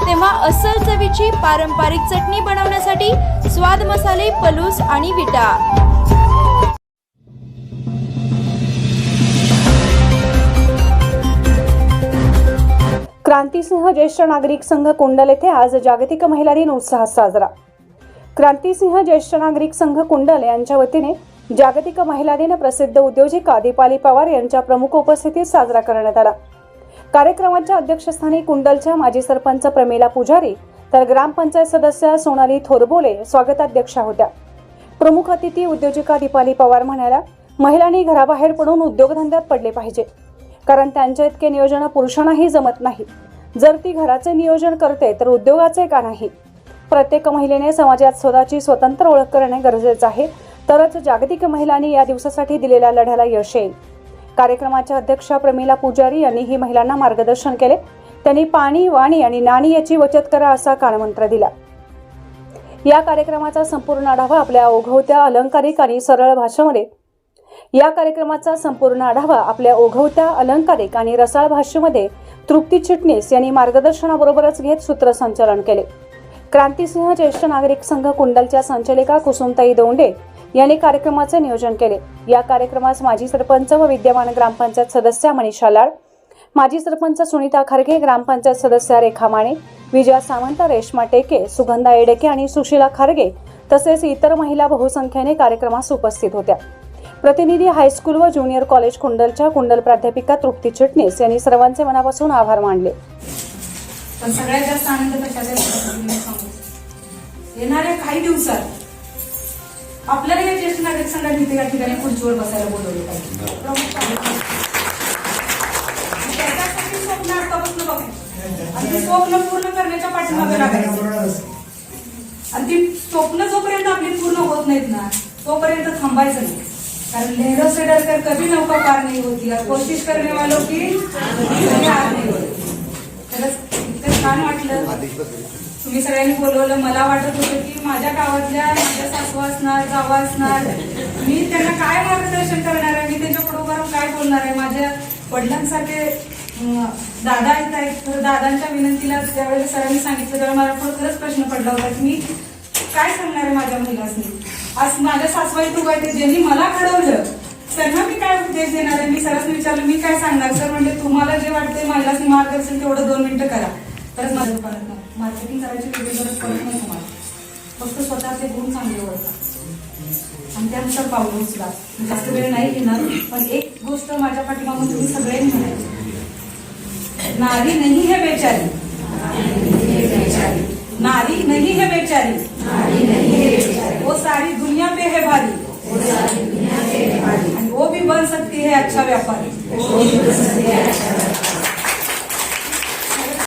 तेव्हा अस्सल चवीची पारंपरिक चटणी बनवण्यासाठी स्वाद मसाले पलूस आणि विटा. क्रांतिसिंह ज्येष्ठ नागरिक संघ कुंडल येथे आज जागतिक महिला दिन उत्साहात साजरा. क्रांतीसिंह ज्येष्ठ नागरिक संघ कुंडल यांच्या वतीने जागतिक महिला दिन प्रसिद्ध उद्योजिका दीपाली पवार यांच्या प्रमुख उपस्थितीत साजरा करण्यात आला. कार्यक्रमाच्या अध्यक्षस्थानी कुंडलच्या माजी सरपंच प्रमिला पुजारी तर ग्रामपंचायत सदस्य सोनाली थोरबोले स्वागताध्यक्षा होत्या. प्रमुख अतिथी उद्योजिका दीपाली पवार म्हणाल्या महिलांनी घराबाहेर पडून उद्योगधंद्यात पडले पाहिजे. कारण त्यांच्या इतके नियोजन पुरुषांनाही जमत नाही. जर ती घराचे नियोजन करते तर उद्योगाचे का नाही? प्रत्येक महिलेने समाजात स्वतःची स्वतंत्र ओळख करणे गरजेचं आहे. तरच जागतिक महिलांनी या दिवसासाठी दिलेल्या लढ्याला यश येईल. कार्यक्रमाच्या अध्यक्षा प्रमिला पुजारी यांनी ही महिलांना मार्गदर्शन केले. त्यांनी पाणी वाणी आणि नाणी याची बचत करा असा कानमंत्र दिला. या कार्यक्रमाचा संपूर्ण आढावा आपल्या ओघवत्या अलंकारिक आणि सरळ भाषेमध्ये या कार्यक्रमाचा संपूर्ण आढावा आपल्या ओघवत्या अलंकारिक आणि रसाळ भाषेमध्ये तृप्ती चिटणीस यांनी मार्गदर्शनाबरोबरच घेत सूत्रसंचालन केले. क्रांतिसिंह ज्येष्ठ नागरिक संघ कुंडलच्या संचालिका कुसुमताई दोंडे यांनी कार्यक्रमाचे नियोजन केले. या कार्यक्रमास माजी सरपंच व विद्यमान ग्रामपंचायत सदस्या मनीषा लाड माजी सरपंच सुनीता खारगे ग्रामपंचायत सदस्या रेखा माने विजया सावंत रेश्मा टेके सुगंधा एडेके आणि सुशीला खारगे तसेच इतर महिला बहुसंख्येने कार्यक्रमास उपस्थित होत्या. प्रतिनिधी हायस्कूल व ज्युनियर कॉलेज कुंडलच्या कुंडल प्राध्यापिका तृप्ती चिटणीस यांनी सर्वांचे मनापासून आभार मानले. पण सगळ्यात जास्त आनंद कशाचा येणाऱ्या काही दिवसात आपल्याला ज्येष्ठ नागरिक संघात इथे या ठिकाणी खुर्चीवर बसायला बोलवले पाहिजे. त्याच्यासाठी स्वप्न आतापासून बघायचं आणि ती स्वप्न पूर्ण करण्याच्या पाठीमागे लागायचं. आणि ती स्वप्न जोपर्यंत आपली पूर्ण होत नाहीत ना तोपर्यंत थांबायचं नाही. कारण लहरों से डरकर कभी नौका पार नहीं होती. और कोशिश करने वालों की हार नहीं होती. खरंच इतकं छान वाटलं. तुम्ही सगळ्यांनी बोलवलं. मला वाटत होतं की माझ्या गावातल्या माझ्या सासू असणार जावा असणार. मी त्यांना काय मार्गदर्शन करणार आहे? मी त्यांच्या बरोबर काय बोलणार आहे? माझ्या वडिलांसारखे दादा येत आहेत. तर दादांच्या विनंतीला ज्यावेळेला सरांनी सांगितलं त्यावेळेला मला पुढे खरंच प्रश्न पडला होता की मी काय सांगणार आहे माझ्या मुलासनी? आज माझ्या सासवाई खूप आहेत ज्यांनी मला घडवलं. त्यांना मी काय उपदेश देणार आहे? मी सरांनी विचारलं मी काय सांगणार? सर म्हणजे तुम्हाला जे वाटते महिलासनी मार्गदर्शन तेवढं दोन मिनिटं करा. तरच माझं पडत नाही. मार्केटिंग करायची वेगळी गरज पडत नाही तुम्हाला. फक्त स्वतःचे गुण चांगले ओळखा. आणि त्यानुसार पावलं सुद्धा जास्त वेळ नाही घेणार. पण एक गोष्ट माझ्या पाठीमागून तुम्ही सगळ्यांनी म्हणायची. नारी नहीं है बेचारी. नारी नहीं है बेचारी. वो सारी दुनिया पे है भारी. आणि वो भी बन सकती है अच्छा व्यापारी.